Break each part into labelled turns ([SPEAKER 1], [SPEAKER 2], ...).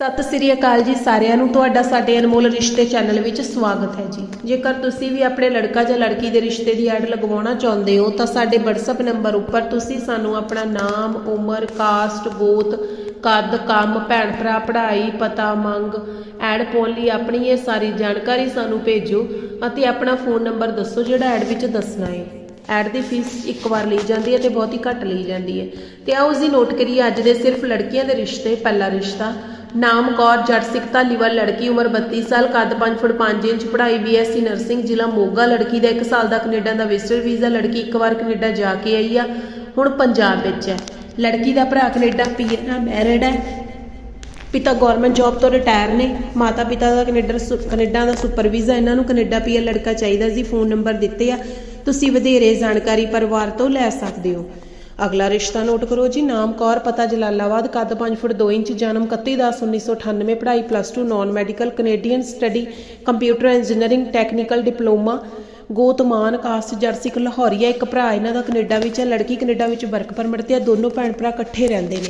[SPEAKER 1] ਸਤਿ ਸ੍ਰੀ ਅਕਾਲ ਜੀ ਸਾਰਿਆਂ ਨੂੰ। ਤੁਹਾਡਾ ਸਾਡੇ ਅਨਮੋਲ ਰਿਸ਼ਤੇ ਚੈਨਲ ਵਿੱਚ ਸਵਾਗਤ ਹੈ ਜੀ। ਜੇਕਰ ਤੁਸੀਂ ਵੀ ਆਪਣੇ ਲੜਕਾ ਜਾਂ ਲੜਕੀ ਦੇ ਰਿਸ਼ਤੇ ਦੀ ਐਡ ਲਗਵਾਉਣਾ ਚਾਹੁੰਦੇ ਹੋ, ਤਾਂ ਸਾਡੇ WhatsApp ਨੰਬਰ ਉੱਪਰ ਤੁਸੀਂ ਸਾਨੂੰ ਆਪਣਾ ਨਾਮ, ਉਮਰ ਕਾਸਟ ਗੋਤ ਕੱਦ, ਕੰਮ, ਭੈਣ ਭਰਾ, ਪੜ੍ਹਾਈ, ਪਤਾ, ਮੰਗ, ਐਡ ਪਾਉਣ ਲਈ ਆਪਣੀ ਇਹ ਸਾਰੀ ਜਾਣਕਾਰੀ ਸਾਨੂੰ ਭੇਜੋ ਅਤੇ ਆਪਣਾ ਫੋਨ ਨੰਬਰ ਦੱਸੋ ਜਿਹੜਾ ਐਡ ਵਿੱਚ ਦੱਸਣਾ ਹੈ। ਐਡ ਦੀ ਫੀਸ ਇੱਕ ਵਾਰ ਲਈ ਜਾਂਦੀ ਹੈ ਤੇ ਬਹੁਤ ਹੀ ਘੱਟ ਲਈ ਜਾਂਦੀ ਹੈ। ਤੇ ਆਓ ਉਸ ਨੋਟ ਕਰੀਏ, ਅੱਜ ਦੇ ਸਿਰਫ ਲੜਕੀਆਂ ਦੇ ਰਿਸ਼ਤੇ, ਪਹਿਲਾ ਰਿਸ਼ਤਾ। ਨਾਮ ਕੌਰ ਜੱਟ ਸਿੱਖ ਧਾਲੀਵਾਲ ਲੜਕੀ ਉਮਰ 32 ਸਾਲ, ਕੱਦ 5 ਫੁੱਟ 5 ਇੰਚ, ਪੜ੍ਹਾਈ ਬੀਐਸਸੀ ਨਰਸਿੰਗ ਜ਼ਿਲ੍ਹਾ ਮੋਗਾ, ਲੜਕੀ ਦਾ 1 ਸਾਲ ਦਾ ਕੈਨੇਡਾ ਦਾ ਵਿਜ਼ਟਰ ਵੀਜ਼ਾ, ਲੜਕੀ ਇੱਕ ਵਾਰ ਕੈਨੇਡਾ ਜਾ ਕੇ ਆਈ ਆ, ਹੁਣ ਪੰਜਾਬ ਵਿੱਚ ਹੈ। ਲੜਕੀ ਦਾ ਭਰਾ ਕੈਨੇਡਾ ਪੀਆਰ ਨਾਲ ਮੈਰਿਡ ਹੈ। ਪਿਤਾ ਗਵਰਨਮੈਂਟ ਜੌਬ ਤੋਂ ਰਿਟਾਇਰ ਨੇ। ਮਾਤਾ ਪਿਤਾ ਦਾ ਕੈਨੇਡਾ ਸੁ- ਕੈਨੇਡਾ ਦਾ ਸੁਪਰ ਵੀਜ਼ਾ, ਇਹਨਾਂ ਨੂੰ ਕੈਨੇਡਾ ਪੀਆਰ ਲੜਕਾ ਚਾਹੀਦਾ ਸੀ, ਫੋਨ ਨੰਬਰ ਦਿੱਤੇ ਆ। ਤੁਸੀਂ ਵਧੇਰੇ ਜਾਣਕਾਰੀ ਪਰਿਵਾਰ ਤੋਂ ਲੈ ਸਕਦੇ ਹੋ। ਅਗਲਾ ਰਿਸ਼ਤਾ ਨੋਟ ਕਰੋ ਜੀ, ਨਾਮ ਕੌਰ, ਪਤਾ ਜਲਾਲਾਬਾਦ, ਕੱਦ 5 ਫੁੱਟ 2 ਇੰਚ, ਜਨਮ 31/10/1998 ਪੜ੍ਹਾਈ plus 2 non medical Canadian study computer engineering technical diploma ਗੋਤਮਾਨ caste ਜਰਸਿਕ ਲਾਹੌਰੀਆ ਇੱਕ ਭਰਾ, ਇਹਨਾਂ ਦਾ ਕੈਨੇਡਾ ਵਿੱਚ ਹੈ, ਲੜਕੀ ਕੈਨੇਡਾ ਵਿੱਚ ਵਰਕ ਪਰਮਿਟ ਤੇ ਆ ਦੋਨੋਂ ਭੈਣ ਭਰਾ ਇਕੱਠੇ ਰਹਿੰਦੇ ਨੇ।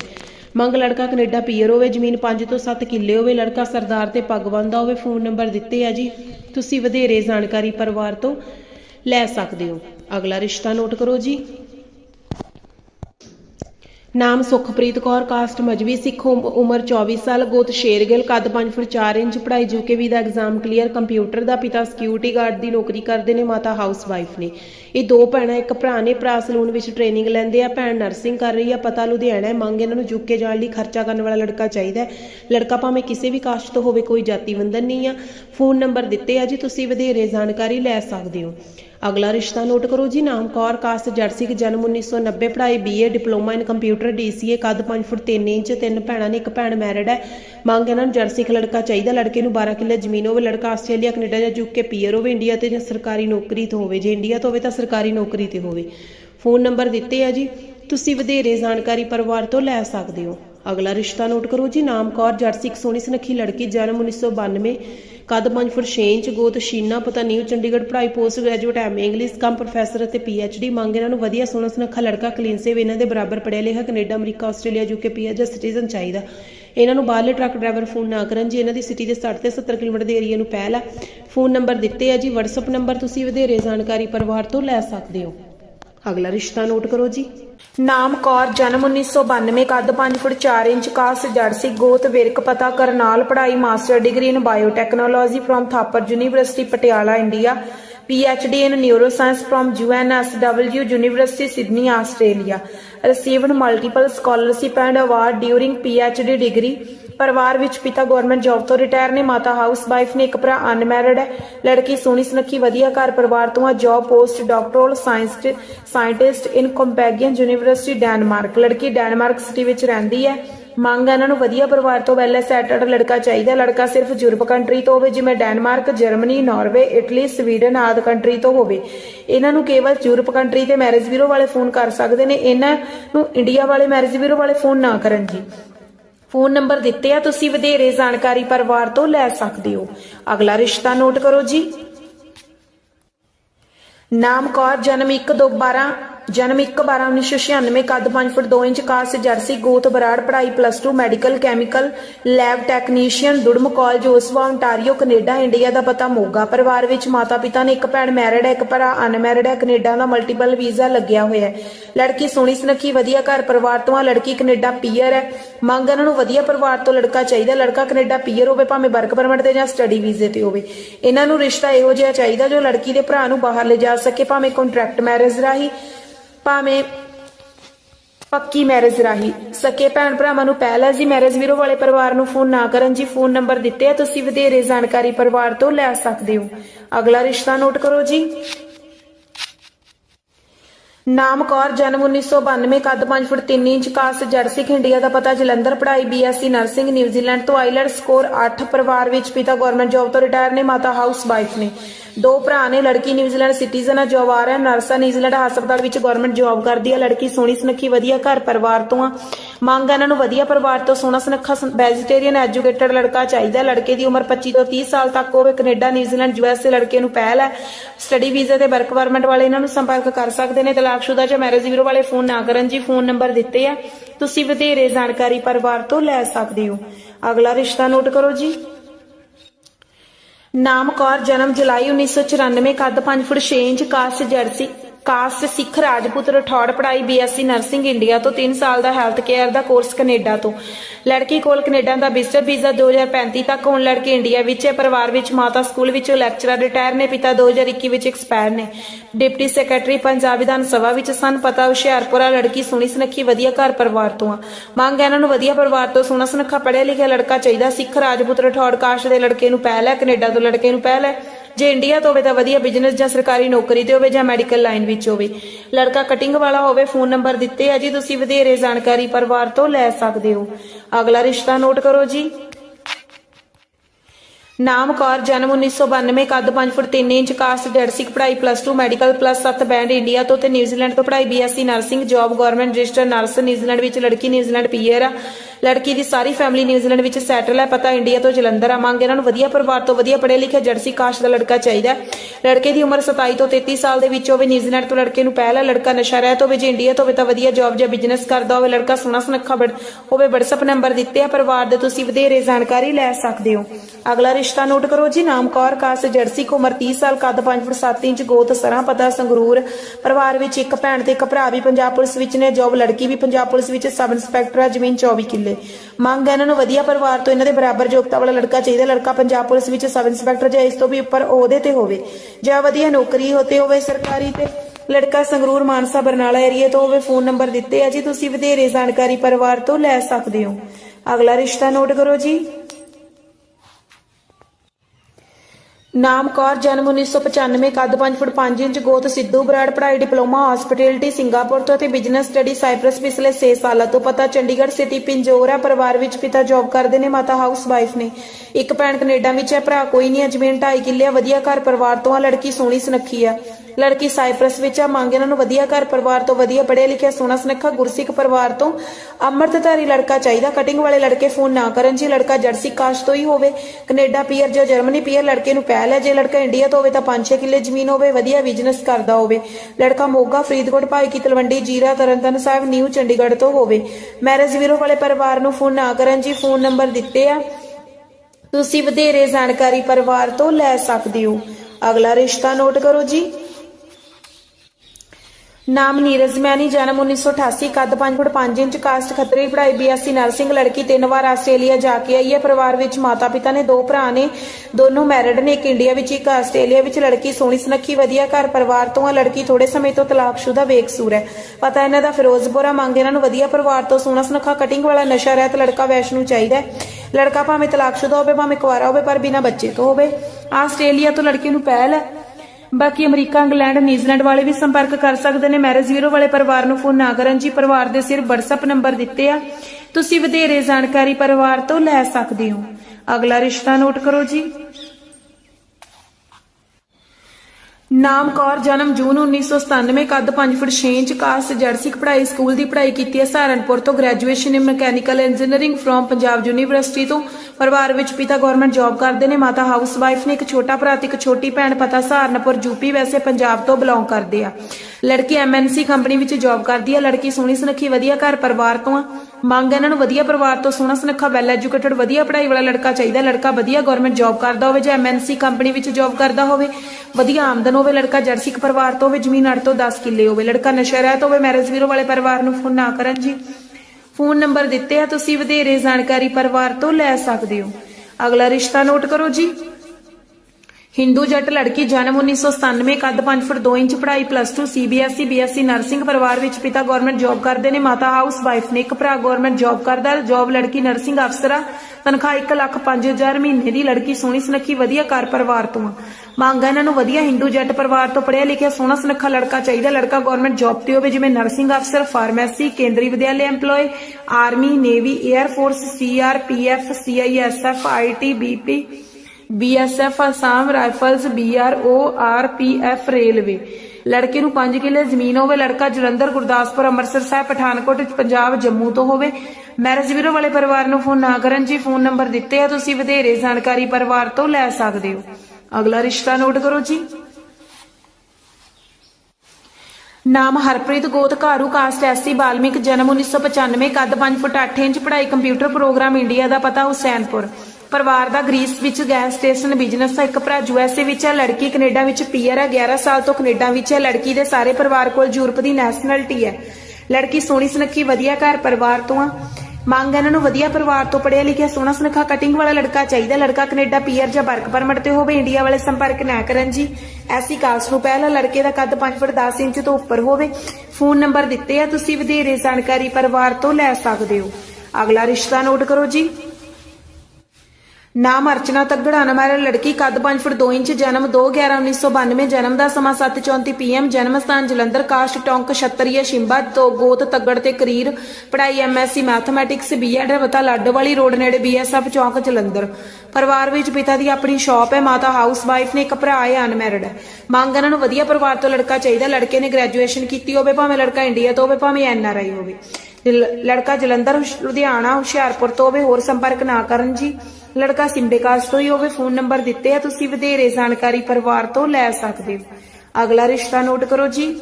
[SPEAKER 1] ਮੰਗ ਲੜਕਾ ਕੈਨੇਡਾ ਪੀਅਰ ਹੋਵੇ, ਜ਼ਮੀਨ 5 ਤੋਂ 7 ਕਿੱਲੇ ਹੋਵੇ, ਲੜਕਾ ਸਰਦਾਰ ਤੇ ਪੱਗ ਬੰਨਦਾ ਹੋਵੇ ਫੋਨ ਨੰਬਰ ਦਿੱਤੇ ਆ ਜੀ। ਤੁਸੀਂ ਵਧੇਰੇ ਜਾਣਕਾਰੀ ਪਰਿਵਾਰ ਤੋਂ ਲੈ ਸਕਦੇ ਹੋ। ਅਗਲਾ ਰਿਸ਼ਤਾ ਨੋਟ ਕਰੋ ਜੀ। ਨਾਮ ਸੁਖਪ੍ਰੀਤ ਕੌਰ, ਕਾਸਟ ਮਜਬੀ ਸਿੱਖ, ਉਮ- ਉਮਰ 24 ਸਾਲ, ਗੋਤ ਸ਼ੇਰਗਿੱਲ, ਕੱਦ 5 ਫੁੱਟ 4 ਇੰਚ, ਪੜ੍ਹਾਈ ਜੂਕੇਵੀ ਦਾ ਐਗਜ਼ਾਮ ਕਲੀਅਰ ਕੰਪਿਊਟਰ ਦਾ ਪਿਤਾ ਸਿਕਿਉਰਿਟੀ ਗਾਰਡ ਦੀ ਨੌਕਰੀ ਕਰਦੇ ਨੇ, ਮਾਤਾ ਹਾਊਸ ਵਾਈਫ ਨੇ। ਇਹ ਦੋ ਭੈਣਾਂ, ਇੱਕ ਭਰਾ ਨੇ, ਭਰਾ ਸਲੂਨ ਵਿੱਚ ਟ੍ਰੇਨਿੰਗ ਲੈਂਦੇ ਆ, ਭੈਣ ਨਰਸਿੰਗ ਕਰ ਰਹੀ ਆ, ਪਤਾ ਲੁਧਿਆਣਾ ਹੈ, ਮੰਗ ਇਹਨਾਂ ਨੂੰ ਜੁਕੇ ਜਾਣ ਲਈ ਖਰਚਾ ਕਰਨ ਵਾਲਾ ਲੜਕਾ ਚਾਹੀਦਾ ਲੜਕਾ ਭਾਵੇਂ ਕਿਸੇ ਵੀ ਕਾਸਟ ਤੋਂ ਹੋਵੇ, ਕੋਈ ਜਾਤੀ ਬੰਧਨ ਨਹੀਂ ਆ। ਫੋਨ ਨੰਬਰ ਦਿੱਤੇ ਆ ਜੀ, ਤੁਸੀਂ ਵਧੇਰੇ ਜਾਣਕਾਰੀ ਲੈ ਸਕਦੇ ਹੋ। ਅਗਲਾ ਰਿਸ਼ਤਾ ਨੋਟ ਕਰੋ ਜੀ, ਨਾਮ ਕੌਰ, ਕਾਸਟ ਜਰਸੀ ਜਨਮ 1990 ਪੜ੍ਹਾਈ BA diploma in computer DCA ਕੱਦ 5 ਫੁੱਟ 3 ਇੰਚ, ਤਿੰਨ ਭੈਣਾਂ ਨੇ ਇੱਕ ਭੈਣ ਮੈਰਿਡ ਹੈ। ਮੰਗ ਇਹਨਾਂ ਨੂੰ ਜਰਸੀ ਲੜਕਾ ਚਾਹੀਦਾ, ਲੜਕੇ ਨੂੰ 12 ਕਿੱਲੇ ਜ਼ਮੀਨ ਹੋਵੇ, ਲੜਕਾ ਆਸਟ੍ਰੇਲੀਆ, ਕੈਨੇਡਾ ਜਾਂ ਯੂਕੇ ਪੀਅਰ ਹੋਵੇ, ਇੰਡੀਆ ਤੇ ਜਾਂ ਸਰਕਾਰੀ ਨੌਕਰੀ ਤੇ ਹੋਵੇ, ਜੇ ਇੰਡੀਆ ਤੋਂ ਹੋਵੇ ਤਾਂ ਸਰਕਾਰੀ ਨੌਕਰੀ ਤੇ ਹੋਵੇ। ਫੋਨ ਨੰਬਰ ਦਿੱਤੇ ਆ ਜੀ, ਤੁਸੀਂ ਵਧੇਰੇ ਜਾਣਕਾਰੀ ਪਰਿਵਾਰ ਤੋਂ ਲੈ ਸਕਦੇ ਹੋ। ਅਗਲਾ ਰਿਸ਼ਤਾ ਨੋਟ ਕਰੋ ਜੀ, ਨਾਮ ਕੌਰ, ਜਰਸੀ ਇੱਕ ਸੋਹਣੀ ਸੁਨੱਖੀ ਲੜਕੀ, ਜਨਮ 1992 ਕੱਦ 5 ਫੁੱਟ 6 ਇੰਚ, ਗੋਤ ਸ਼ੀਨਾ, ਪਤਾ ਨਿਊ ਚੰਡੀਗੜ੍ਹ ਪੜ੍ਹਾਈ, ਪੋਸਟ ਗ੍ਰੈਜੂਏਟ, ਐਮ ਇੰਗਲਿਸ਼, ਕਮ ਪ੍ਰੋਫੈਸਰ ਅਤੇ ਡੀ, ਮੰਗ ਇਹਨਾਂ ਨੂੰ ਵਧੀਆ ਸੋਹਣਾ ਸੁਨੱਖਾ ਲੜਕਾ, ਕਲੀਨ ਸੇਵ ਇਹਨਾਂ ਦੇ ਬਰਾਬਰ ਪੜ੍ਹਿਆ ਲਿਖਿਆ, Canada, America, Australia UK PR ਜਾਂ ਸਿਟੀਜ਼ਨ ਚਾਹੀਦਾ। ਇਹਨਾਂ ਨੂੰ ਬਾਹਰਲੇ ਟਰੱਕ ਡਰਾਈਵਰ ਫੋਨ ਨਾ ਕਰਨ ਜੀ, ਇਹਨਾਂ ਦੀ ਸਿਟੀ ਦੇ 60 ਤੇ 70 ਕਿਲੋਮੀਟਰ ਦੇ ਏਰੀਆ ਨੂੰ ਪਹਿਲ ਆ। ਫੋਨ ਨੰਬਰ ਦਿੱਤੇ ਆ ਜੀ, WhatsApp ਨੰਬਰ ਤੁਸੀਂ ਵਧੇਰੇ ਜਾਣਕਾਰੀ ਪਰਿਵਾਰ ਤੋਂ ਲੈ ਸਕਦੇ ਹੋ। ਅਗਲਾ ਰਿਸ਼ਤਾ ਨੋਟ ਕਰੋ ਜੀ ਨਾਮ ਕੌਰ ਜਨਮ 1992 ਕੱਦ 5 ਫੁੱਟ 4 ਇੰਚ ਕਾਸ ਜਰਸੀ ਗੋਤ ਵਿਰਕ ਪਤਾ ਕਰਨਾਲ ਪੜ੍ਹਾਈ master degree in biotechnology from Thapar university Patiala India PhD in neuroscience from UNSW University Sydney Australia received multiple scholarship and award during PhD degree ਪਰਿਵਾਰ ਵਿੱਚ ਪਿਤਾ ਗਵਰਨਮੈਂਟ ਜੌਬ ਤੋਂ ਰਿਟਾਇਰ ਨੇ, ਮਾਤਾ ਹਾਊਸ ਵਾਈਫ ਨੇ, ਇੱਕ ਭਰਾ ਅਨਮੈਰਿਡ ਹੈ। ਲੜਕੀ ਸੋਹਣੀ ਸੁਨੱਖੀ, ਵਧੀਆ ਘਰ ਪਰਿਵਾਰ ਤੋਂ ਆ, job post doctoral science scientist in ਕੰਪੈਗੀਅਨ university Denmark. ਲੜਕੀ ਡੈਨਮਾਰਕ ਸਿਟੀ ਵਿੱਚ ਰਹਿੰਦੀ ਹੈ। ਮੰਗ ਇਹਨਾਂ ਨੂੰ ਵਧੀਆ ਪਰਿਵਾਰ ਤੋਂ ਵੈਲ ਸੈਟਲਡ ਲੜਕਾ ਚਾਹੀਦਾ ਲੜਕਾ ਸਿਰਫ ਯੂਰਪ ਕੰਟਰੀ ਤੋਂ ਹੋਵੇ, ਜਿਵੇਂ Denmark, Germany, Norway, Italy, Sweden ਆਦਿ ਕੰਟਰੀ ਤੋਂ ਹੋਵੇ। ਇਹਨਾਂ ਨੂੰ ਕੇਵਲ ਯੂਰਪ ਕੰਟਰੀ ਤੇ ਮੈਰਿਜ ਬਿਊਰੋ ਵਾਲੇ ਫੋਨ ਕਰ ਸਕਦੇ ਨੇ। ਇਹਨਾਂ ਨੂੰ ਇੰਡੀਆ ਵਾਲੇ ਮੈਰਿਜ ਬਿਊਰੋ ਵਾਲੇ ਫੋਨ ਨਾ ਕਰਨ ਜੀ। ਫੋਨ ਨੰਬਰ ਦਿੱਤੇ ਆ, ਤੁਸੀਂ ਵਧੇਰੇ ਜਾਣਕਾਰੀ ਪਰਿਵਾਰ ਤੋਂ ਲੈ ਸਕਦੇ ਹੋ। ਅਗਲਾ ਰਿਸ਼ਤਾ ਨੋਟ ਕਰੋ ਜੀ। ਨਾਮ ਕੌਰ, ਜਨਮ 1/2/12 ਜਨਮ 1/12/1996 ਕੱਦ 5 ਫੁੱਟ 2 ਇੰਚ ਕਾਸ ਜਰਸੀ, ਗੋਤ, ਬਰਾੜ, ਪੜ੍ਹਾਈ plus 2 medical chemical lab technician Durham college Oshawa ontario Canada, India ਦਾ ਪਤਾ ਮੋਗਾ। ਪਰਿਵਾਰ ਵਿੱਚ ਮਾਤਾ ਪਿਤਾ ਨੇ ਇੱਕ ਭੈਣ ਮੈਰਿਡ ਹੈ, ਇੱਕ ਭਰਾ ਅਨਮੈਰਿਡ ਹੈ, ਕੈਨੇਡਾ ਦਾ ਮਲਟੀਪਲ ਵੀਜ਼ਾ ਲੱਗਿਆ ਹੋਇਆ ਹੈ। ਲੜਕੀ ਸੋਹਣੀ, ਸੁਨੱਖੀ, ਵਧੀਆ ਘਰ ਪਰਿਵਾਰ ਤੋਂ ਆ, ਲੜਕੀ ਕੈਨੇਡਾ ਪੀਅਰ ਹੈ। ਮੰਗ ਇਹਨਾਂ ਨੂੰ ਵਧੀਆ ਪਰਿਵਾਰ ਤੋਂ ਲੜਕਾ ਚਾਹੀਦਾ, ਲੜਕਾ ਕੈਨੇਡਾ ਪੀਅਰ ਹੋਵੇ, ਭਾਵੇਂ ਵਰਕ ਪਰਮਿਟ ਤੇ ਜਾਂ ਸਟੱਡੀ ਵੀਜ਼ੇ ਤੇ ਹੋਵੇ। ਇਹਨਾਂ ਨੂੰ ਰਿਸ਼ਤਾ ਇਹੋ ਜਿਹਾ ਚਾਹੀਦਾ ਜੋ ਲੜਕੀ ਦੇ ਭਰਾ ਨੂੰ ਬਾਹਰ ਲਿਜਾ ਸਕੇ, ਭਾਵੇਂ ਕੰਟਰੈਕਟ ਮੈਰਿਜ ਰਾਹੀਂ। ਭਾਵੇਂ ਪੱਕੀ ਮੈਰਿਜ ਰਾਹੀਂ ਸਕੇ। ਭੈਣ ਭਰਾਵਾਂ ਨੂੰ ਪਹਿਲਾਂ ਜੀ ਮੈਰਿਜ ਵੀਰੋ ਵਾਲੇ ਪਰਿਵਾਰ ਨੂੰ ਫੋਨ ਨਾ ਕਰਨ ਜੀ ਫੋਨ ਨੰਬਰ ਦਿੱਤੇ ਆ। ਤੁਸੀਂ ਵਧੇਰੇ ਜਾਣਕਾਰੀ ਪਰਿਵਾਰ ਤੋਂ ਲੈ ਸਕਦੇ ਹੋ। ਅਗਲਾ ਰਿਸ਼ਤਾ ਨੋਟ ਕਰੋ ਜੀ। ਨਾਮ ਕੌਰ, ਜਨਮ 1992 ਕੱਦ 5 ਫੁੱਟ 3 ਇੰਚ ਕਾਸਟ ਜਰਸੀ ਇੰਡੀਆ ਦਾ ਪਤਾ, ਜਲੰਧਰ, ਪੜ੍ਹਾਈ B Sc nursing New Zealand ਤੋਂ ਆਈਲੈਂਡ ਸਕੋਰ 8 ਪਰਿਵਾਰ ਵਿੱਚ ਪਿਤਾ ਗਵਰਨਮੈਂਟ ਜੌਬ ਤੋਂ ਰਿਟਾਇਰ ਨੇ, ਮਾਤਾ ਹਾਊਸ ਵਾਈਫ ਨੇ। ਦੋ ਭਰਾ ਨੇ, ਲੜਕੀ ਨਿਊਜ਼ੀਲੈਂਡ ਸਿਟੀਜ਼ਨ ਆ ਜੌਬ ਆ ਰਿਹਾ ਨਰਸਾ ਨਿਊਜ਼ੀਲੈਂਡ ਹਸਪਤਾਲ ਵਿੱਚ ਗਵਰਨਮੈਂਟ ਜੌਬ ਕਰਦੀ ਆ। ਲੜਕੀ ਸੋਹਣੀ ਸੁਨੱਖੀ, ਵਧੀਆ ਘਰ ਪਰਿਵਾਰ ਤੋਂ ਆ। ਮੰਗ ਇਹਨਾਂ ਨੂੰ ਵਧੀਆ ਪਰਿਵਾਰ ਤੋਂ, ਸੋਹਣਾ ਸੁਨੱਖਾ ਵੈਜੀਟੇਰੀਅਨ, ਐਜੂਕੇਟਡ ਲੜਕਾ ਚਾਹੀਦਾ। ਲੜਕੇ ਦੀ ਉਮਰ 25 ਤੋਂ 30 ਸਾਲ ਤੱਕ ਹੋਵੇ ਕੈਨੇਡਾ, ਨਿਊਜ਼ੀਲੈਂਡ ਯੂਐਸਏ ਲੜਕੇ ਨੂੰ ਪਹਿਲ ਹੈ ਸਟੱਡੀ ਵੀਜ਼ੇ ਤੇ ਵਰਕ ਪਰਮਿਟ ਵਾਲੇ ਇਹਨਾਂ ਨੂੰ ਸੰਪਰਕ ਕਰ ਸਕਦੇ ਨੇ ਤਲਾਕਸ਼ੁਦਾ ਜਾਂ ਮੈਰਿਜ ਬਿਊਰੋ ਵਾਲੇ ਫੋਨ ਨਾ ਕਰਨ ਜੀ, ਫੋਨ ਨੰਬਰ ਦਿੱਤੇ ਆ। ਤੁਸੀਂ ਵਧੇਰੇ ਜਾਣਕਾਰੀ ਪਰਿਵਾਰ ਤੋਂ ਲੈ ਸਕਦੇ ਹੋ।
[SPEAKER 2] ਅਗਲਾ ਰਿਸ਼ਤਾ ਨੋਟ ਕਰੋ ਜੀ। ਨਾਮ ਕੌਰ ਜਨਮ ਜੁਲਾਈ 1994 ਕੱਦ 5 ਫੁੱਟ 6 ਇੰਚ ਕਾਸਟ ਜਰਸੀ ਕਾਸਟ ਸਿੱਖ ਰਾਜਪੂਤ ਰਠੌੜ ਪੜ੍ਹਾਈ ਬੀਐਸਸੀ ਨਰਸਿੰਗ ਇੰਡੀਆ ਤੋਂ 3 ਸਾਲ ਦਾ ਹੈਲਥ ਕੇਅਰ ਦਾ ਕੋਰਸ ਕੈਨੇਡਾ ਤੋਂ। ਲੜਕੀ ਕੋਲ ਕੈਨੇਡਾ ਦਾ ਵਿਜ਼ਟਰ ਵੀਜ਼ਾ 2035 ਤੱਕ, ਹੁਣ ਲੜਕੀ ਇੰਡੀਆ ਵਿੱਚ ਹੈ। ਪਰਿਵਾਰ ਵਿੱਚ ਮਾਤਾ ਸਕੂਲ ਵਿੱਚ ਲੈਕਚਰਰ ਰਿਟਾਇਰ ਨੇ, ਪਿਤਾ 2021 ਵਿੱਚ ਐਕਸਪਾਇਰ ਨੇ। ਡਿਪਟੀ ਸੈਕਟਰੀ ਪੰਜਾਬ ਵਿਧਾਨ ਸਭਾ ਵਿੱਚ ਸਨ। ਪਤਾ ਹੁਸ਼ਿਆਰਪੁਰਾ ਲੜਕੀ ਸੁਣੀ ਸੁਨੱਖੀ ਵਧੀਆ ਘਰ ਪਰਿਵਾਰ ਤੋਂ ਆ। ਮੰਗ ਹੈ ਇਹਨਾਂ ਨੂੰ ਵਧੀਆ ਪਰਿਵਾਰ ਤੋਂ ਸੋਹਣਾ ਸੁਨੱਖਾ ਪੜਿਆ ਲਿਖਿਆ ਲੜਕਾ ਚਾਹੀਦਾ। ਸਿੱਖ ਰਾਜਪੂਤ ਰਠੌੜ ਕਾਸਟ ਦੇ ਲੜਕੇ ਨੂੰ ਪਹਿਲ ਹੈ, ਕੈਨੇਡਾ ਤੋਂ ਲੜਕੇ ਨੂੰ ਪਹਿਲ ਹੈ। ਜੇ ਇੰਡੀਆ ਤੋਂ ਹੋਵੇ ਤਾਂ ਵਧੀਆ ਬਿਜ਼ਨਸ ਜਾਂ ਸਰਕਾਰੀ ਨੌਕਰੀ ਤੇ ਹੋਵੇ ਜਾਂ ਮੈਡੀਕਲ ਲਾਈਨ ਵਿੱਚ ਹੋਵੇ। ਲੜਕਾ ਕਟਿੰਗ ਵਾਲਾ ਹੋਵੇ ਫੋਨ ਨੰਬਰ ਦਿੱਤੇ ਆ ਜੀ, ਤੁਸੀਂ ਵਧੇਰੇ ਜਾਣਕਾਰੀ ਪਰਿਵਾਰ ਤੋਂ ਲੈ ਸਕਦੇ ਹੋ। ਅਗਲਾ ਰਿਸ਼ਤਾ ਨੋਟ ਕਰੋ ਜੀ। ਨਾਮ ਕੌਰ, ਜਨਮ 1992 ਕੱਦ 5 ਫੁੱਟ 3 ਇੰਚ, ਕਾਸਟ ਡੈਡਸਿਕ ਪੜ੍ਹਾਈ plus 2 medical plus 7 band India ਤੋਂ ਤੇ ਨਿਊਜ਼ੀਲੈਂਡ ਤੋਂ ਪੜ੍ਹਾਈ BSc nursing job government register nurse New Zealand ਵਿੱਚ ਲੜਕੀ ਨਿਊਜ਼ੀਲੈਂਡ ਪੀਆਰ ਆ। ਲੜਕੀ ਦੀ ਸਾਰੀ ਫੈਮਿਲੀ ਨਿਊਜ਼ੀਲੈਂਡ ਵਿੱਚ ਸੈਟਲ ਹੈ, ਪਤਾ ਇੰਡੀਆ ਤੋਂ ਜਲੰਧਰ ਆ ਮੰਗ ਇਹਨਾਂ ਨੂੰ ਵਧੀਆ ਪਰਿਵਾਰ ਤੋਂ ਵਧੀਆ ਪੜ੍ਹੇ ਲਿਖੇ ਜਰਸੀ ਕਾਸਟ ਦਾ ਲੜਕਾ ਚਾਹੀਦਾ ਹੈ। ਲੜਕੇ ਦੀ ਉਮਰ 27 ਤੋਂ 33 ਸਾਲ ਦੇ ਵਿੱਚ ਹੋਵੇ ਨਿਊਜ਼ੀਲੈਂਡ ਤੋਂ ਲੜਕੇ ਨੂੰ ਪਹਿਲਾ ਲੜਕਾ ਨਸ਼ਾ ਰਹਿਤ ਹੋਵੇ, ਜੇ ਇੰਡੀਆ ਤੋਂ ਹੋਵੇ ਤਾਂ ਵਧੀਆ ਜੌਬ ਜਾਂ ਬਿਜ਼ਨਸ ਕਰਦਾ ਹੋਵੇ, ਲੜਕਾ ਸੋਹਣਾ ਸੁਨੱਖਾ ਹੋਵੇ, WhatsApp ਨੰਬਰ ਦਿੱਤੇ ਆ ਪਰਿਵਾਰ ਦੇ, ਤੁਸੀਂ ਵਧੇਰੇ ਜਾਣਕਾਰੀ ਲੈ ਸਕਦੇ ਹੋ। ਅਗਲਾ ਰਿਸ਼ਤਾ ਨੋਟ ਕਰੋ ਜੀ, ਨਾਮ ਕੌਰ, ਕਾਸ ਜਰਸੀ ਕੋ ਉਮਰ 30 ਸਾਲ, ਕੱਦ 5 ਫੁੱਟ 7 ਇੰਚ, ਗੋਤ ਸਰਾਂ, ਪਤਾ ਸੰਗਰੂਰ। ਪਰਿਵਾਰ ਵਿੱਚ ਇੱਕ ਭੈਣ ਤੇ ਇੱਕ ਭਰਾ ਵੀ ਪੰਜਾਬ ਪੁਲਿਸ ਵਿੱਚ ਨੇ ਜੌਬ ਲੜਕੀ ਵੀ ਪੰਜਾਬ ਪੁਲਿਸ ਵਿੱਚ ਸਬ ਇੰਸਪੈਕਟਰ ਹੈ ਜ਼ਮੀਨ 24 ਕਿੱਲੇ ਮੰਗ ਹੈ ਇਹਨਾਂ ਨੂੰ ਵਧੀਆ ਪਰਿਵਾਰ ਤੋਂ ਇਹਨਾਂ ਦੇ ਬਰਾਬਰ ਯੋਗਤਾ ਵਾਲਾ ਲੜਕਾ ਚਾਹੀਦਾ। ਲੜਕਾ ਪੰਜਾਬ ਪੁਲਿਸ ਵਿੱਚ ਸਬ ਇੰਸਪੈਕਟਰ ਜਾਂ ਇਸ ਤੋਂ ਵੀ ਉੱਪਰ ਅਹੁਦੇ ਤੇ ਹੋਵੇ। ਜਾਂ ਵਧੀਆ ਨੌਕਰੀ ਹੋਤੇ ਹੋਵੇ ਸਰਕਾਰੀ ਤੇ। ਲੜਕਾ ਸੰਗਰੂਰ ਮਾਨਸਾ ਬਰਨਾਲਾ ਏਰੀਆ ਤੋਂ ਹੋਵੇ ਫੋਨ ਨੰਬਰ ਦਿੱਤੇ ਆ ਜੀ। ਤੁਸੀਂ ਵਧੇਰੇ ਜਾਣਕਾਰੀ ਪਰਿਵਾਰ ਤੋਂ ਲੈ ਸਕਦੇ ਹੋ। ਅਗਲਾ ਰਿਸ਼ਤਾ ਨੋਟ ਕਰੋ ਜੀ। ਨਾਮ ਕੌਰ, ਜਨਮ 1995 ਕੱਦ 5 ਫੁੱਟ 5 ਇੰਚ, ਗੋਤ ਸਿੱਧੂ, ਬਰਾੜ ਪੜ੍ਹਾਈ, ਡਿਪਲੋਮਾ ਹਸਪਿਟੈਲਿਟੀ ਸਿੰਗਾਪੁਰ ਤੋਂ ਅਤੇ ਬਿਜ਼ਨਸ ਸਟੱਡੀ ਸਾਈਪ੍ਰਸ ਪਿਛਲੇ 6 ਸਾਲਾਂ ਤੋਂ ਪਤਾ, ਚੰਡੀਗੜ੍ਹ ਸਿਟੀ ਪਿੰਜੋਰਾ ਪਰਿਵਾਰ ਵਿੱਚ ਪਿਤਾ ਜੌਬ ਕਰਦੇ ਨੇ, ਮਾਤਾ ਹਾਊਸ ਵਾਈਫ ਨੇ। ਇੱਕ ਭੈਣ ਕੈਨੇਡਾ ਵਿੱਚ ਹੈ, ਭਰਾ ਕੋਈ ਨਹੀਂ ਹੈ ਜ਼ਮੀਨ 2.5 ਕਿੱਲੇ ਵਧੀਆ ਘਰ ਪਰਿਵਾਰ ਤੋਂ ਆ, ਲੜਕੀ ਸੋਹਣੀ ਸੁਨੱਖੀ ਆ। ਲੜਕੀ ਸਾਈਪ੍ਰਸ ਵਿੱਚ ਆ, ਮੰਗ ਇਹਨਾਂ ਨੂੰ ਵਧੀਆ ਘਰ ਪਰਿਵਾਰ ਤੋਂ, ਵਧੀਆ ਪੜ੍ਹਿਆ ਲਿਖਿਆ, ਸੋਹਣਾ ਸੁਨੱਖਾ, ਗੁਰਸਿੱਖ ਪਰਿਵਾਰ ਤੋਂ ਅੰਮ੍ਰਿਤਧਾਰੀ ਲੜਕਾ ਚਾਹੀਦਾ। ਕਟਿੰਗ ਵਾਲੇ ਲੜਕੇ ਫੋਨ ਨਾ ਕਰਨ, ਜੀ ਲੜਕਾ ਜਰਸੀ ਕਾਸ਼ ਤੋਂ ਹੀ ਹੋਵੇ, ਕੈਨੇਡਾ ਪੀਅਰ ਜਾਂ ਜਰਮਨੀ ਪੀਅਰ ਲੜਕੇ ਨੂੰ ਪਹਿਲ ਹੈ। ਜੇ ਲੜਕਾ ਇੰਡੀਆ ਤੋਂ ਹੋਵੇ ਤਾਂ 5-6 ਕਿੱਲੇ ਜ਼ਮੀਨ ਹੋਵੇ, ਵਧੀਆ ਬਿਜ਼ਨਸ ਕਰਦਾ ਹੋਵੇ। ਲੜਕਾ ਮੋਗਾ, ਫਰੀਦਕੋਟ ਭਾਈ ਕੀ ਤਲਵੰਡੀ, ਜੀਰਾ ਤਰਨਤਨ ਸਾਹਿਬ, ਨਿਊ ਚੰਡੀਗੜ੍ਹ ਤੋਂ ਹੋਵੇ। ਮੈਰਿਜ ਵੀਰੋ ਵਾਲੇ ਪਰਿਵਾਰ ਨੂੰ ਫੋਨ ਨਾ ਕਰਨ ਜੀ, ਫੋਨ ਨੰਬਰ ਦਿੱਤੇ ਆ। ਤੁਸੀਂ ਵਧੇਰੇ ਜਾਣਕਾਰੀ ਪਰਿਵਾਰ ਤੋਂ ਲੈ ਸਕਦੇ ਹੋ। ਅਗਲਾ ਰਿਸ਼ਤਾ ਨੋਟ ਕਰੋ ਜੀ। ਨਾਮ ਨੀਰਜ ਮੈਨੀ ਜਨਮ 1988 ਕੱਦ 5 ਫੁੱਟ 5 ਇੰਚ ਕਾਸਟ ਖੱਤਰੀ ਪੜ੍ਹਾਈ ਬੀਐਸਸੀ ਨਰਸਿੰਗ ਲੜਕੀ ਤਿੰਨ ਵਾਰ ਆਸਟ੍ਰੇਲੀਆ ਜਾ ਕੇ ਆਈ ਹੈ। ਪਰਿਵਾਰ ਵਿੱਚ ਮਾਤਾ ਪਿਤਾ ਨੇ ਦੋ ਭਰਾ ਨੇ, ਦੋਨੋਂ ਮੈਰਿਡ ਨੇ, ਇੱਕ ਇੰਡੀਆ ਵਿੱਚ, ਇੱਕ ਆਸਟ੍ਰੇਲੀਆ ਵਿੱਚ। ਲੜਕੀ ਸੋਹਣੀ, ਸੁਨੱਖੀ, ਵਧੀਆ ਘਰ ਪਰਿਵਾਰ ਤੋਂ ਆ। ਲੜਕੀ ਥੋੜੇ ਸਮੇਂ ਤੋਂ ਤਲਾਕਸ਼ੁਦਾ, ਬੇਕਸੂਰ ਹੈ। ਪਤਾ ਇਹਨਾਂ ਦਾ ਫਿਰੋਜ਼ਪੁਰਾ ਮੰਗ ਇਹਨਾਂ ਨੂੰ ਵਧੀਆ ਪਰਿਵਾਰ ਤੋਂ ਸੋਹਣਾ, ਸੁਨੱਖਾ ਕਟਿੰਗ ਵਾਲਾ, ਨਸ਼ਾ ਰਹਿਤ ਲੜਕਾ ਵੈਸ਼ਨੂ ਚਾਹੀਦਾ ਹੈ। ਲੜਕਾ ਭਾਵੇਂ ਤਲਾਕਸ਼ੁਦਾ ਹੋਵੇ, ਭਾਵੇਂ ਕੁਆਰਾ ਹੋਵੇ, ਪਰ ਬਿਨਾਂ ਬੱਚੇ ਤੋਂ ਹੋਵੇ। ਆਸਟ੍ਰੇਲੀਆ ਤੋਂ ਲੜਕੀ ਨੂੰ ਪਹਿਲ ਹੈ। ਬਾਕੀ ਅਮਰੀਕਾ, ਇੰਗਲੈਂਡ, ਨਿਊਜ਼ੀਲੈਂਡ ਵਾਲੇ ਵੀ ਸੰਪਰਕ ਕਰ ਸਕਦੇ ਨੇ। ਮੈਰਿਜ ਵੀਰੋ ਵਾਲੇ ਪਰਿਵਾਰ ਨੂੰ ਫੋਨ ਨਾ ਕਰਨ ਜੀ, ਪਰਿਵਾਰ ਦੇ ਸਿਰ WhatsApp ਨੰਬਰ ਦਿੱਤੇ ਆ। ਤੁਸੀਂ ਵਧੇਰੇ ਜਾਣਕਾਰੀ ਪਰਿਵਾਰ ਤੋਂ ਲੈ ਸਕਦੇ ਹੋ। ਅਗਲਾ ਰਿਸ਼ਤਾ ਨੋਟ ਕਰੋ ਜੀ। ਨਾਮ ਕੌਰ, ਜਨਮ ਜੂਨ 1997 ਕੱਦ 5 ਫੁੱਟ 6 ਇੰਚ ਕਾਸਟ ਜਰਸਿਕ ਪੜ੍ਹਾਈ ਸਕੂਲ ਦੀ ਪੜ੍ਹਾਈ ਕੀਤੀ ਹੈ। ਸਹਾਰਨਪੁਰ ਤੋਂ graduation in mechanical engineering from Punjab university ਤੋਂ। ਪਰਿਵਾਰ ਵਿੱਚ ਪਿਤਾ ਗਵਰਨਮੈਂਟ ਜੌਬ ਕਰਦੇ ਨੇ, ਮਾਤਾ ਹਾਊਸਵਾਈਫ ਨੇ ਇੱਕ ਛੋਟਾ ਭਰਾ ਤੇ ਇੱਕ ਛੋਟੀ ਭੈਣ, ਪਤਾ ਸਹਾਰਨਪੁਰ ਯੂਪੀ ਵੈਸੇ ਪੰਜਾਬ ਤੋਂ ਬਿਲੋਂਗ ਕਰਦੇ ਆ। ਲੜਕੀ ਐਮਐਨਸੀ ਕੰਪਨੀ ਵਿੱਚ ਜੌਬ ਕਰਦੀ ਆ। ਲੜਕੀ ਸੋਹਣੀ ਸੁਨੱਖੀ, ਵਧੀਆ ਘਰ ਪਰਿਵਾਰ ਤੋਂ ਆ। ਮੰਗ ਇਹਨਾਂ ਨੂੰ ਵਧੀਆ ਪਰਿਵਾਰ ਤੋਂ ਸੋਹਣਾ ਸੁਨੱਖਾ ਵੈਲ ਐਜੂਕੇਟਡ ਵਧੀਆ ਪੜ੍ਹਾਈ ਵਾਲਾ ਲੜਕਾ ਚਾਹੀਦਾ। ਲੜਕਾ ਵਧੀਆ ਗਵਰਨਮੈਂਟ ਜੌਬ ਕਰਦਾ ਹੋਵੇ ਜਾਂ ਐਮਐਨਸੀ ਕੰਪਨੀ ਵਿੱਚ ਜੌਬ ਕਰਦਾ ਹੋਵੇ। ਵਧੀਆ ਆਮਦਨ ਹੋਵੇ ਲੜਕਾ ਜਰਸਿਕ ਪਰਿਵਾਰ ਤੋਂ ਹੋਵੇ, ਜ਼ਮੀਨ 8 ਤੋਂ 10 ਕਿੱਲੇ ਹੋਵੇ, ਲੜਕਾ ਨਸ਼ਾ ਰਹਿਤ ਹੋਵੇ ਮੈਰਿਜ ਵੀਰੋ ਵਾਲੇ ਪਰਿਵਾਰ ਨੂੰ ਫੋਨ ਨਾ ਕਰਨ ਜੀ। ਫੋਨ ਨੰਬਰ ਦਿੱਤੇ ਆ, ਤੁਸੀਂ ਵਧੇਰੇ ਜਾਣਕਾਰੀ ਪਰਿਵਾਰ ਤੋਂ ਲੈ ਸਕਦੇ ਹੋ। ਅਗਲਾ ਰਿਸ਼ਤਾ ਨੋਟ ਕਰੋ ਜੀ। ਹਿੰਦੂ ਜੱਟ ਲੜਕੀ ਜਨਮ 1997 ਕੱਦ 5 ਫੁੱਟ 2 ਇੰਚ, ਪੜ੍ਹਾਈ ਪਲੱਸ 2 ਸੀਬੀਐਸਈ ਬੀਐਸਸੀ ਨਰਸਿੰਗ ਪਰਿਵਾਰ ਵਿੱਚ ਪਿਤਾ ਗਵਰਨਮੈਂਟ ਜੌਬ ਕਰਦੇ ਨੇ, ਮਾਤਾ ਹਾਊਸ ਵਾਈਫ ਨੇ ਇੱਕ ਭਰਾ ਗਵਰਨਮੈਂਟ ਜੌਬ ਕਰਦਾ ਜੌਬ ਲੜਕੀ ਨਰਸਿੰਗ ਅਫਸਰ ਤਨਖਾਹ 1 ਲੱਖ 5000 ਮਹੀਨੇ ਦੀ, ਲੜਕੀ ਸੋਹਣੀ ਸੁਨੱਖੀ, ਵਧੀਆ ਘਰ ਪਰਿਵਾਰ ਤੋਂ ਮੰਗ ਹੈ ਇਹਨਾਂ ਨੂੰ ਵਧੀਆ ਹਿੰਦੂ ਜੱਟ ਪਰਿਵਾਰ ਤੋਂ ਪੜਿਆ ਲਿਖਿਆ, ਸੋਹਣਾ ਸੁਨੱਖਾ ਲੜਕਾ ਚਾਹੀਦਾ, ਲੜਕਾ ਗਵਰਨਮੈਂਟ ਜੌਬ ਤੇ ਹੋਵੇ, ਜਿਵੇਂ ਨਰਸਿੰਗ ਅਫਸਰ pharmacy Kendriya Vidyalaya EMPLOYE army navy air force CRPF CISF ITBP BSF Assam rifles BRO RPF railway ਲੜਕੇ ਨੂੰ 5 ਕਿੱਲੇ ਜ਼ਮੀਨ ਹੋਵੇ, ਲੜਕਾ ਜਲੰਧਰ, ਗੁਰਦਾਸਪੁਰ, ਅੰਮ੍ਰਿਤਸਰ ਸਾਹਿਬ, ਪਠਾਨਕੋਟ ਪੰਜਾਬ, ਜੰਮੂ ਤੋਂ ਹੋਵੇ। ਮੈਰਿਜ ਵੀਰੋ ਵਾਲੇ ਪਰਿਵਾਰ ਨੂੰ ਫੋਨ ਨਾ ਕਰਨ ਜੀ, ਫੋਨ ਨੰਬਰ ਦਿੱਤੇ ਆ, ਤੁਸੀਂ ਵਧੇਰੇ ਜਾਣਕਾਰੀ ਪਰਿਵਾਰ ਤੋਂ ਲੈ ਸਕਦੇ ਹੋ। ਅਗਲਾ ਰਿਸ਼ਤਾ ਨੋਟ ਕਰੋ ਜੀ। ਨਾਮ ਹਰਪ੍ਰੀਤ ਗੋਤ, ਘਾਰੂ ਕਾਸਟ ਐਸਸੀ ਬਾਲਮਿਕ, ਜਨਮ 1995 ਕੱਦ 5 ਫੁੱਟ 8 ਇੰਚ, ਪੜ੍ਹਾਈ ਕੰਪਿਊਟਰ ਪ੍ਰੋਗਰਾਮ, ਇੰਡੀਆ ਦਾ ਪਤਾ, ਹੁਸੈਨਪੁਰ। ਪਰਿਵਾਰ ਦਾ ਗ੍ਰੀਸ ਵਿੱਚ ਗੈਸ ਸਟੇਸ਼ਨ ਬਿਜ਼ਨਸ ਹੈ। ਇੱਕ ਭਰਾ ਯੂਐਸਏ ਵਿੱਚ ਹੈ, ਲੜਕੀ ਕੈਨੇਡਾ ਵਿੱਚ ਪੀਆਰ ਹੈ। 11 ਸਾਲ ਤੋਂ ਕੈਨੇਡਾ ਵਿੱਚ ਹੈ। ਲੜਕੀ ਦੇ ਸਾਰੇ ਪਰਿਵਾਰ ਕੋਲ ਯੂਰਪ ਦੀ ਨੈਸ਼ਨੈਲਿਟੀ ਹੈ। ਲੜਕੀ ਸੋਹਣੀ ਸੁਨੱਖੀ, ਵਧੀਆ ਘਰ ਪਰਿਵਾਰ ਤੋਂ ਆ। ਮੰਗ ਇਹਨਾਂ ਨੂੰ ਵਧੀਆ ਪਰਿਵਾਰ ਤੋਂ ਪੜਿਆ ਲਿਖਿਆ, ਸੋਹਣਾ ਸੁਨੱਖਾ ਕਟਿੰਗ ਵਾਲਾ ਲੜਕਾ ਚਾਹੀਦਾ। ਲੜਕਾ ਕੈਨੇਡਾ ਪੀਆਰ ਜਾਂ ਵਰਕ ਪਰਮਿਟ ਤੇ ਹੋਵੇ, ਇੰਡੀਆ ਵਾਲੇ ਸੰਪਰਕ ਨਾ ਕਰਨ ਜੀ। ਐਸੀ ਕਾਸਟ ਨੂੰ ਪਹਿਲਾ, ਲੜਕੇ ਦਾ ਕੱਦ 5 ਫੁੱਟ 10 ਇੰਚ ਤੋਂ ਉੱਪਰ ਹੋਵੇ। ਫੋਨ ਨੰਬਰ ਦਿੱਤੇ ਆ, ਤੁਸੀਂ ਵਧੇਰੇ ਜਾਣਕਾਰੀ ਪਰਿਵਾਰ ਤੋਂ ਲੈ ਸਕਦੇ ਹੋ। ਅਗਲਾ ਰਿਸ਼ਤਾ ਨੋਟ ਕਰੋ ਜੀ। ਨਾਮ ਅਰਚਨਾ ਤੱਗੜਾ ਨਮੈਰ ਲੜਕੀ ਕੱਦ 5 ਫੁੱਟ 2 ਇੰਚ, ਜਨਮ 2/11/1992 ਜਨਮ ਦਾ ਸਮਾਂ 7:34 ਪੀਐਮ, ਜਨਮ ਸਥਾਨ ਜਲੰਧਰ ਕਾਸਟ ਟੌਂਕ ਛਤਰੀਆ ਸ਼ਿੰਬਾ ਤੋਂ ਗੋਤ ਤੱਗੜ ਤੇ ਕਰੀਰ, ਪੜ੍ਹਾਈ ਐਮਐਸਸੀ, ਮੈਥਮੈਟਿਕਸ, ਬੀਐਡ ਵਤਾ ਲਾਡੋਵਾਲੀ ਰੋਡ ਨੇੜੇ ਬੀਐਸਐਫ ਚੌਂਕ ਜਲੰਧਰ। ਪਰਿਵਾਰ ਵਿੱਚ ਪਿਤਾ ਦੀ ਆਪਣੀ ਸ਼ਾਪ ਹੈ, ਮਾਤਾ ਹਾਊਸ ਵਾਈਫ ਨੇ, ਇੱਕ ਭਰਾ ਹੈ, ਅਨਮੈਰਿਡ। ਹੈ ਮੰਗ ਇਹਨਾਂ ਨੂੰ ਵਧੀਆ ਪਰਿਵਾਰ ਤੋਂ ਲੜਕਾ ਚਾਹੀਦਾ, ਲੜਕੇ ਨੇ ਗ੍ਰੈਜੂਏਸ਼ਨ ਕੀਤੀ ਹੋਵੇ, ਭਾਵੇਂ ਲੜਕਾ ਇੰਡੀਆ ਤੋਂ ਹੋਵੇ, ਭਾਵੇਂ ਐਨਆਰਆਈ ਹੋਵੇ। ਲੜਕਾ ਜਲੰਧਰ ਲੁਧਿਆਣਾ, ਹੁਸ਼ਿਆਰਪੁਰ ਤੋਂ ਹੋਵੇ, ਹੋਰ ਸੰਪਰਕ ਨਾ ਕਰਨ ਜੀ। ਲੜਕਾ ਸਿੰਬੇ ਤੋਂ ਹੀ ਹੋਵੇ, ਫੋਨ ਨੰਬਰ ਦਿੱਤੇ ਆ, ਤੁਸੀਂ ਵਧੇਰੇ ਜਾਣਕਾਰੀ ਪਰਿਵਾਰ ਤੋਂ ਲੈ ਸਕਦੇ ਹੋ। ਅਗਲਾ ਰਿਸ਼ਤਾ ਨੋਟ ਕਰੋ ਜੀ।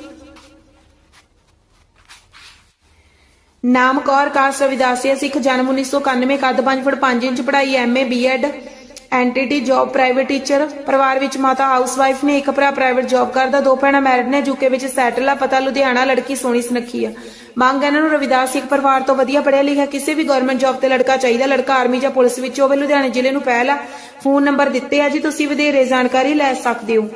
[SPEAKER 2] ਨਾਮ ਕੌਰ ਕਾਸਟ ਰਵਿਦਾਸੀਆ ਸਿੱਖ ਜਨਮ 1991 ਕੱਦ 5 ਫੁੱਟ 5 ਇੰਚ, ਪੜ੍ਹਾਈ MA BEd NTT job private teacher. ਪਰਿਵਾਰ ਵਿੱਚ ਮਾਤਾ ਹਾਊਸਵਾਈਫ ਨੇ ਇੱਕ ਭਰਾ ਪ੍ਰਾਈਵੇਟ ਜੌਬ ਕਰਦਾ, ਦੋ ਭੈਣਾਂ ਮੈਰਿਡ ਨੇ, ਯੂਕੇ ਵਿੱਚ ਸੈਟਲ ਆ, ਪਤਾ ਲੁਧਿਆਣਾ ਲੜਕੀ ਸੋਹਣੀ ਸੁਨੱਖੀ ਆ। ਮੰਗ ਇਹਨਾਂ ਨੂੰ ਰਵਿਦਾਸ ਸਿੱਖ ਪਰਿਵਾਰ ਤੋਂ ਵਧੀਆ ਪੜ੍ਹਿਆ ਲਿਖਿਆ ਕਿਸੇ ਵੀ ਗਵਰਨਮੈਂਟ ਜੌਬ ਤੇ ਲੜਕਾ ਚਾਹੀਦਾ, ਲੜਕਾ ਆਰਮੀ ਜਾਂ ਪੁਲਿਸ ਵਿੱਚ ਹੋਵੇ, ਲੁਧਿਆਣੇ ਜ਼ਿਲ੍ਹੇ ਨੂੰ ਪਹਿਲ ਆ। ਫੋਨ ਨੰਬਰ ਦਿੱਤੇ ਆ ਜੀ, ਤੁਸੀਂ ਵਧੇਰੇ ਜਾਣਕਾਰੀ ਲੈ ਸਕਦੇ ਹੋ।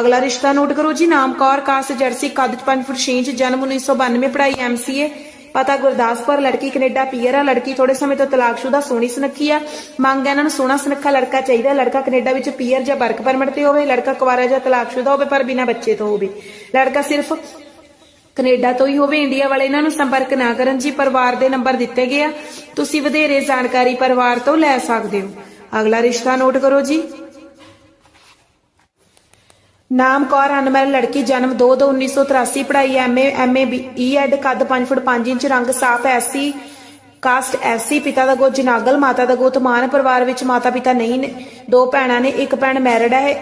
[SPEAKER 2] ਅਗਲਾ ਰਿਸ਼ਤਾ ਨੋਟ ਕਰੋ ਜੀ, ਨਾਮ ਕੌਰ ਕਾਸਟ ਜਰਸੀ ਕੱਦ 5 ਫੁੱਟ 6 ਇੰਚ, ਜਨਮ 1992 ਪੜ੍ਹਾਈ ਐਮਸੀਏ ਪਤਾ ਗੁਰਦਾਸਪੁਰ ਲੜਕੀ ਕੈਨੇਡਾ ਪੀਅਰ ਆ, ਲੜਕੀ ਥੋੜੇ ਸਮੇਂ ਤੋਂ ਤਲਾਕਸ਼ੁਦਾ ਸੋਹਣੀ ਸੁਨੱਖੀ ਆ। ਮੰਗ ਇਹਨਾਂ ਨੂੰ ਸੋਹਣਾ ਸੁਨੱਖਾ ਲੜਕਾ ਚਾਹੀਦਾ, ਲੜਕਾ ਕੈਨੇਡਾ ਵਿੱਚ ਪੀਅਰ ਜਾਂ ਵਰਕ ਪਰਮਿਟ ਤੇ ਹੋਵੇ, ਲੜਕਾ ਕੁਵਾਰਾ ਜਾਂ ਤਲਾਕਸ਼ੁਦਾ ਹੋਵੇ, ਪਰ ਬਿਨਾਂ ਬੱਚੇ ਤੋਂ ਹੋਵੇ। ਲੜਕਾ ਸਿਰਫ ਕੈਨੇਡਾ ਤੋਂ ਹੀ ਹੋਵੇ, ਇੰਡੀਆ ਵਾਲੇ ਇਹਨਾਂ ਨੂੰ ਸੰਪਰਕ ਨਾ ਕਰਨ ਜੀ, ਪਰਿਵਾਰ ਦੇ ਨੰਬਰ ਦਿੱਤੇ ਗਏ ਆ। ਤੁਸੀਂ ਵਧੇਰੇ ਜਾਣਕਾਰੀ ਪਰਿਵਾਰ ਤੋਂ ਲੈ ਸਕਦੇ ਹੋ। ਅਗਲਾ ਰਿਸ਼ਤਾ ਨੋਟ ਕਰੋ ਜੀ। ਨਾਮ ਕੌਰ ਅਨਮੈਲ ਲੜਕੀ, ਜਨਮ 2 ਦੋ 1983 ਪੜ੍ਹਾਈ ਐਮਏ ਐਮਏ ਬੀਐਡ ਕੱਦ 5 ਫੁੱਟ 5 ਇੰਚ, ਰੰਗ ਸਾਫ਼ ਐਸੀ, ਕਾਸਟ ਐਸੀ, ਪਿਤਾ ਦਾ ਗੋਤ ਜਨਾਗਲ, ਮਾਤਾ ਦਾ ਗੋਤ ਮਾਨ, ਪਰਿਵਾਰ ਵਿੱਚ ਮਾਤਾ ਪਿਤਾ ਨਹੀਂ ਨੇ, ਦੋ ਭੈਣਾਂ ਨੇ, ਇੱਕ ਭੈਣ ਮੈਰਿਡ ਹੈ,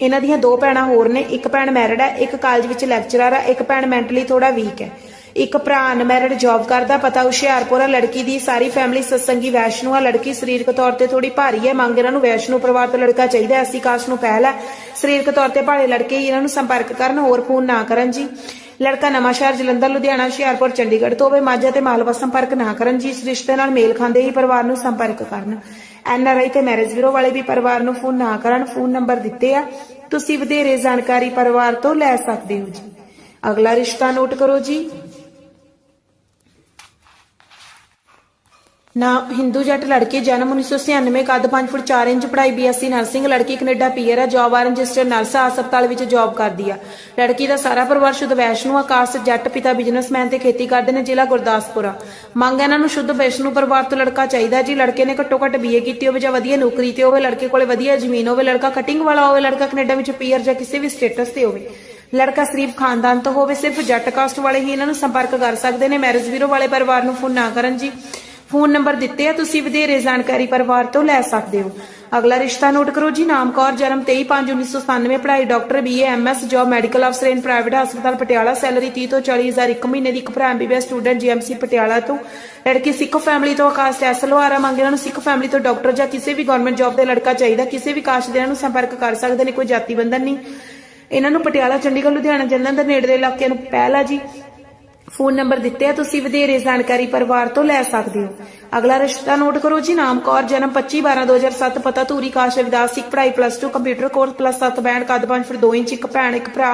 [SPEAKER 2] ਇਹਨਾਂ ਦੀਆਂ ਦੋ ਭੈਣਾਂ ਹੋਰ ਨੇ, ਇੱਕ ਭੈਣ ਮੈਰਿਡ ਹੈ, ਇੱਕ ਕਾਲਜ ਵਿੱਚ ਲੈਕਚਰਰ ਹੈ, ਇੱਕ ਭੈਣ ਮੈਂਟਲੀ ਥੋੜਾ ਵੀਕ ਹੈ। ਇੱਕ ਭਰਾ ਅਨਮੈਰਿਡ ਜੌਬ ਕਰਦਾ, ਪਤਾ ਹੁਸ਼ਿਆਰਪੁਰ ਹੈ ਲੜਕੀ ਦੀ ਸਾਰੀ ਫੈਮਿਲੀ ਸਤਸੰਗੀ ਵੈਸ਼ਨੂ ਆ, ਲੜਕੀ ਸਰੀਰਕ ਤੌਰ ਤੇ ਥੋੜੀ ਭਾਰੀ ਹੈ ਮੰਗ ਇਹਨਾਂ ਨੂੰ ਵੈਸ਼ਨੂ ਪਰਿਵਾਰ ਤੋਂ ਲੜਕਾ ਚਾਹੀਦਾ ਐਸੀ ਕਾਸਟ ਨੂੰ ਪਹਿਲ ਹੈ ਸਰੀਰਕ ਤੌਰ ਤੇ ਭਾਰੇ ਲੜਕੇ ਹੀ ਇਹਨਾਂ ਨੂੰ ਸੰਪਰਕ ਕਰਨ, ਹੋਰ ਫੋਨ ਨਾ ਕਰਨ ਜੀ। ਲੜਕਾ ਨਵਾਂ ਜਲੰਧਰ, ਲੁਧਿਆਣਾ, ਹੁਸ਼ਿਆਰਪੁਰ, ਚੰਡੀਗੜ੍ਹ, ਤੋਂ ਹੋਵੇ ਮਾਝਾ ਤੇ ਮਾਲਵਾ ਸੰਪਰਕ ਨਾ ਕਰਨ ਜੀ, ਇਸ ਰਿਸ਼ਤੇ ਨਾਲ ਮੇਲ ਖਾਂਦੇ ਹੀ ਪਰਿਵਾਰ ਨੂੰ ਸੰਪਰਕ ਕਰਨ। ਐਨ ਆਰ ਆਈ ਤੇ ਮੈਰਿਜ ਬਿਊਰੋ ਵਾਲੇ ਵੀ ਪਰਿਵਾਰ ਨੂੰ ਫੋਨ ਨਾ ਕਰਨ, ਫੋਨ ਨੰਬਰ ਦਿੱਤੇ ਆ। ਤੁਸੀਂ ਵਧੇਰੇ ਜਾਣਕਾਰੀ ਪਰਿਵਾਰ ਤੋਂ ਲੈ ਸਕਦੇ ਹੋ ਜੀ। ਅਗਲਾ ਰਿਸ਼ਤਾ ਨੋਟ ਕਰੋ ਜੀ। ਨਾ, ਹਿੰਦੂ ਜੱਟ ਲੜਕੀ ਜਨਮ 1996 ਕੱਦ 5 ਫੁੱਟ 4 ਇੰਚ, ਪੜ੍ਹਾਈ ਬੀਐਸਸੀ ਨਰਸਿੰਗ ਲੜਕੀ ਕੈਨੇਡਾ ਪੀਅਰ ਹੈ ਜੌਬ ਆ ਰਜਿਸਟਰ ਨਰਸ ਆ ਹਸਪਤਾਲ ਵਿੱਚ ਜੌਬ ਕਰਦੀ ਆ। ਲੜਕੀ ਦਾ ਸਾਰਾ ਪਰਿਵਾਰ ਸ਼ੁੱਧ ਵੈਸ਼ਨੂ ਆ ਕਾਸਟ ਜੱਟ ਪਿਤਾ ਬਿਜ਼ਨਸਮੈਨ ਤੇ ਖੇਤੀ ਕਰਦੇ ਨੇ ਜ਼ਿਲ੍ਹਾ ਗੁਰਦਾਸਪੁਰ ਆ। ਮੰਗ ਇਹਨਾਂ ਨੂੰ ਸ਼ੁੱਧ ਵੈਸ਼ਨੂ ਪਰਿਵਾਰ ਤੋਂ ਲੜਕਾ ਚਾਹੀਦਾ ਜੀ। ਲੜਕੇ ਨੇ ਘੱਟੋ ਘੱਟ ਬੀਏ ਕੀਤੀ ਹੋਵੇ ਜਾਂ ਵਧੀਆ ਨੌਕਰੀ ਤੇ ਹੋਵੇ, ਲੜਕੇ ਕੋਲੇ ਵਧੀਆ ਜ਼ਮੀਨ ਹੋਵੇ, ਲੜਕਾ ਕਟਿੰਗ ਵਾਲਾ ਹੋਵੇ, ਲੜਕਾ ਕੈਨੇਡਾ ਵਿੱਚ ਪੀਅਰ ਜਾਂ ਕਿਸੇ ਵੀ ਸਟੇਟਸ ਤੇ ਹੋਵੇ। ਲੜਕਾ ਸ਼ਰੀਫ ਖਾਨਦਾਨ ਤੋਂ ਹੋਵੇ, ਸਿਰਫ ਜੱਟ ਕਾਸਟ ਵਾਲੇ ਹੀ ਇਹਨਾਂ ਨੂੰ ਸੰਪਰਕ ਕਰ ਸਕਦੇ ਨੇ। ਮੈਰਿਜ ਬਿਊਰੋ ਵਾਲੇ ਪਰਿਵਾਰ ਨੂੰ ਫੋਨ ਨਾ ਕਰਨ ਜੀ। ਫੋਨ ਨੰਬਰ ਦਿੱਤੇ ਆ, ਤੁਸੀਂ ਵਧੇਰੇ ਜਾਣਕਾਰੀ ਪਰਿਵਾਰ ਤੋਂ ਲੈ ਸਕਦੇ ਹੋ। ਅਗਲਾ ਰਿਸ਼ਤਾ ਨੋਟ ਕਰੋ ਜੀ, ਨਾਮ ਜਨਮ 23/5/1997 ਪੜ੍ਹਾਈ doctor BA MS job medical ਅਫਸਰ ਇਨ ਪ੍ਰਾਈਵੇਟ ਹਸਪਤਾਲ ਪਟਿਆਲਾ ਸੈਲਰੀ 30 ਤੋਂ 40 ਇੱਕ ਮਹੀਨੇ ਦੀ ਇੱਕ ਭਰਾ ਐਮਬੀਬੀਐਸ ਸਟੂਡੈਂਟ ਜੀਐਮਸੀ ਪਟਿਆਲਾ ਤੋਂ। ਲੜਕੀ ਸਿੱਖ ਫੈਮਿਲੀ ਤੋਂ ਆਕਾਸ਼ ਐਸਲ ਆਰਾ ਨੂੰ ਸਿੱਖ ਫੈਮਿਲੀ ਤੋਂ ਡਾਕਟਰ ਜਾਂ ਕਿਸੇ ਵੀ ਗਵਰਨਮੈਂਟ ਜੋਬ ਦੇ ਲੜਕਾ ਚਾਹੀਦਾ, ਕਿਸੇ ਵੀ ਕਾਸ਼ ਦੇ ਨੂੰ ਸੰਪਰਕ ਕਰ ਸਕਦੇ ਨੇ, ਕੋਈ ਜਾਤੀ ਬੰਧਨ ਨਹੀਂ। ਇਹਨਾਂ ਨੂੰ ਪਟਿਆਲਾ, ਚੰਡੀਗੜ੍ਹ, ਲੁਧਿਆਣਾ, ਜਲੰਧਰ ਨੇੜੇ ਦੇ ਇਲਾਕਿਆਂ ਨੂੰ ਪਹਿਲਾ ਜੀ। ਫੋਨ ਨੰਬਰ ਦਿੱਤੇ ਆ, ਤੁਸੀਂ ਵਧੇਰੇ ਜਾਣਕਾਰੀ ਪਰਿਵਾਰ ਤੋਂ ਲੈ ਸਕਦੇ ਹੋ। ਅਗਲਾ ਰਿਸ਼ਤਾ ਨੋਟ ਕਰੋ ਜੀ, ਨਾਮ ਕੌਰ, ਜਨਮ 25/12/2007 ਪਤਾ ਧੂਰੀ, ਕਾਸ਼ ਰਵਿਦਾਸ ਸਿੱਖ, ਪੜ੍ਹਾਈ plus 2 computer course plus 7 band ਕੱਦ 5 ਫੁੱਟ 2 ਇੰਚ, ਇੱਕ ਭੈਣ, ਇੱਕ ਭਰਾ।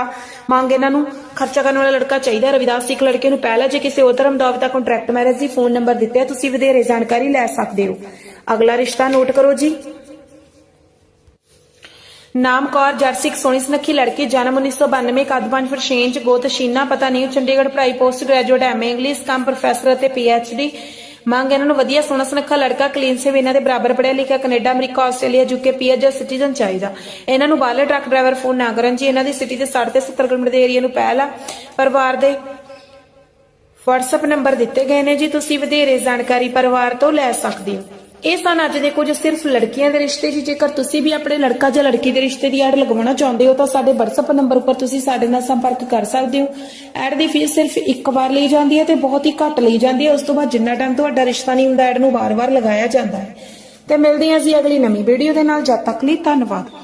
[SPEAKER 2] ਮੰਗ ਇਹਨਾਂ ਨੂੰ ਖਰਚਾ ਕਰਨ ਵਾਲਾ ਲੜਕਾ ਚਾਹੀਦਾ। ਰਵਿਦਾਸ ਸਿੱਖ ਲੜਕੇ ਨੂੰ ਪਹਿਲਾਂ ਜੇ ਕਿਸੇ ਹੋਰ ਧਰਮ ਦਾ ਹੋਵੇ ਤਾਂ ਕੰਟਰੈਕਟ ਮੈਰਿਜ ਦੀ ਫੋਨ ਨੰਬਰ ਦਿੱਤੇ ਆ, ਤੁਸੀਂ ਵਧੇਰੇ ਜਾਣਕਾਰੀ ਲੈ ਸਕਦੇ ਹੋ। ਅਗਲਾ ਰਿਸ਼ਤਾ ਨੋਟ ਕਰੋ ਜੀ। ਨਾਮ ਕੌਰ ਜਰਸਿਕ ਸੋਹਣੀ ਸੁਨੱਖੀ ਲੜਕੀ, ਜਨਮ 1992 ਕੱਦ 5 ਫੁੱਟ 6 ਇੰਚ ਗੋਤ ਸ਼ੀਨਾ, ਪਤਾ ਨਹੀਂ, ਚੰਡੀਗੜ੍ਹ ਪੜ੍ਹਾਈ ਪੋਸਟ ਗ੍ਰੈਜੂਏਟ ਐਮਏ ਇੰਗਲਿਸ਼ ਕੰਮ ਪ੍ਰੋਫੈਸਰ ਅਤੇ ਪੀਐਚਡੀ ਮੰਗ ਇਹਨਾਂ ਨੂੰ ਵਧੀਆ ਸੋਹਣਾ ਸੁਨੱਖਾ ਲੜਕਾ ਕਲੀਨ ਸੇ ਇਹਨਾਂ ਦੇ ਬਰਾਬਰ ਪੜ੍ਹਿਆ ਲਿਖਿਆ, Canada, America, Australia UK PR ਜਾਂ ਸਿਟੀਜ਼ਨ ਚਾਹੀਦਾ। ਇਹਨਾਂ ਨੂੰ ਬਾਹਰਲੇ ਟਰੱਕ ਡਰਾਈਵਰ ਫੋਨ ਨਾ ਕਰਨ ਜੀ, ਇਹਨਾਂ ਦੀ ਸਿਟੀ ਦੇ 60 ਤੇ 70 ਕਿਲੋਮੀਟਰ ਦੇ ਏਰੀਆ ਨੂੰ ਪਹਿਲ ਆ। ਪਰਿਵਾਰ ਦੇ WhatsApp ਨੰਬਰ ਦਿੱਤੇ ਗਏ ਨੇ ਜੀ, ਤੁਸੀਂ ਵਧੇਰੇ ਜਾਣਕਾਰੀ ਪਰਿਵਾਰ ਤੋਂ ਲੈ ਸਕਦੇ ਹੋ। ਇਹ ਸਨ ਅੱਜ ਦੇ ਕੁਝ ਸਿਰਫ ਲੜਕੀਆਂ ਦੇ ਰਿਸ਼ਤੇ ਜੀ। ਜੇਕਰ ਤੁਸੀਂ ਵੀ ਆਪਣੇ ਲੜਕਾ ਜਾਂ ਲੜਕੀ ਦੇ ਰਿਸ਼ਤੇ ਦੀ ਐਡ ਲਗਵਾਉਣਾ ਚਾਹੁੰਦੇ ਹੋ ਤਾਂ ਸਾਡੇ WhatsApp ਨੰਬਰ ਉੱਪਰ ਤੁਸੀਂ ਸਾਡੇ ਨਾਲ ਸੰਪਰਕ ਕਰ ਸਕਦੇ ਹੋ। ਐਡ ਦੀ ਫੀਸ ਸਿਰਫ ਇੱਕ ਵਾਰ ਲਈ ਜਾਂਦੀ ਹੈ ਤੇ ਬਹੁਤ ਹੀ ਘੱਟ ਲਈ ਜਾਂਦੀ ਹੈ। ਉਸ ਤੋਂ ਬਾਅਦ ਜਿੰਨਾ ਟਾਈਮ ਤੁਹਾਡਾ ਰਿਸ਼ਤਾ ਨਹੀਂ ਹੁੰਦਾ, ਐਡ ਨੂੰ ਵਾਰ-ਵਾਰ ਲਗਾਇਆ ਜਾਂਦਾ ਹੈ। ਤੇ ਮਿਲਦੇ ਹਾਂ ਜੀ ਅਗਲੀ ਨਵੀਂ ਵੀਡੀਓ ਦੇ ਨਾਲ। ਜਦ ਤੱਕ ਲਈ ਧੰਨਵਾਦ।